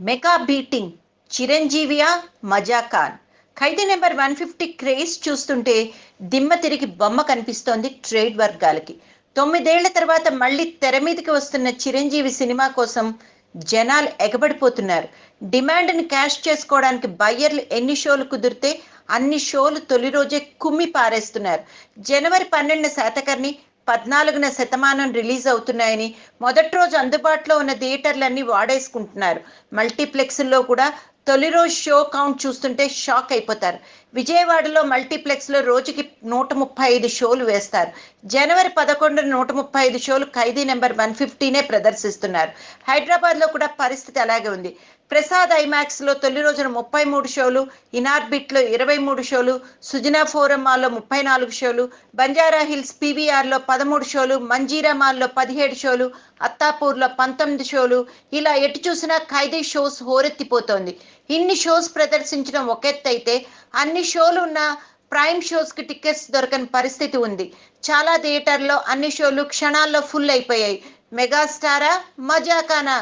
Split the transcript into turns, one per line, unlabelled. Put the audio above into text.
Mega beating చిరంజీవియా మజా Khan Khaidi number one fifty craze చూస్తుంటే దిమ్మ తిరిగి బొమ్మ కనిపిస్తోంది ట్రేడ్ వర్గాలకి. తొమ్మిదేళ్ళ తర్వాత మళ్ళీ తెర మీదకి వస్తున్న చిరంజీవి సినిమా కోసం జనాలు ఎగబడిపోతున్నారు. డిమాండ్ని క్యాష్ చేసుకోవడానికి బయ్యర్లు ఎన్ని షోలు కుదిరితే అన్ని షోలు తొలి రోజే కుమ్మి పారేస్తున్నారు. జనవరి పన్నెండున శాతకర్ణి పద్నాలుగున శతమానం రిలీజ్ అవుతున్నాయని మొదటి రోజు అందుబాటులో ఉన్న థియేటర్లన్నీ వాడేసుకుంటున్నారు. మల్టీప్లెక్స్ల్లో కూడా తొలి రోజు షో కౌంట్ చూస్తుంటే షాక్ అయిపోతారు. విజయవాడలో మల్టీప్లెక్స్లో రోజుకి నూట ముప్పై ఐదు షోలు వేస్తారు. జనవరి పదకొండు నూట ముప్పై ఐదు షోలు ఖైదీ నెంబర్ వన్ ఫిఫ్టీనే ప్రదర్శిస్తున్నారు. హైదరాబాద్లో కూడా పరిస్థితి అలాగే ఉంది. ప్రసాద్ ఐమాక్స్లో తొలి రోజున ముప్పై మూడు షోలు ఇనార్బిట్లో ఇరవై మూడు షోలు సుజనా ఫోరం మాల్లో ముప్పై నాలుగు షోలు బంజారా హిల్స్ పీవీఆర్లో పదమూడు షోలు మంజీరా మాల్లో పదిహేడు షోలు అత్తాపూర్లో పంతొమ్మిది షోలు. ఇలా ఎటు చూసినా ఖైదీ షోస్ హోరెత్తిపోతోంది. ఇన్ని షోస్ ప్రదర్శించడం ఒక ఎత్తు అయితే అన్ని షోలు ఉన్న ప్రైమ్ షోస్కి టికెట్స్ దొరకని పరిస్థితి ఉంది. చాలా థియేటర్లో అన్ని షోలు క్షణాల్లో ఫుల్ అయిపోయాయి. మెగాస్టారా మజాకానా?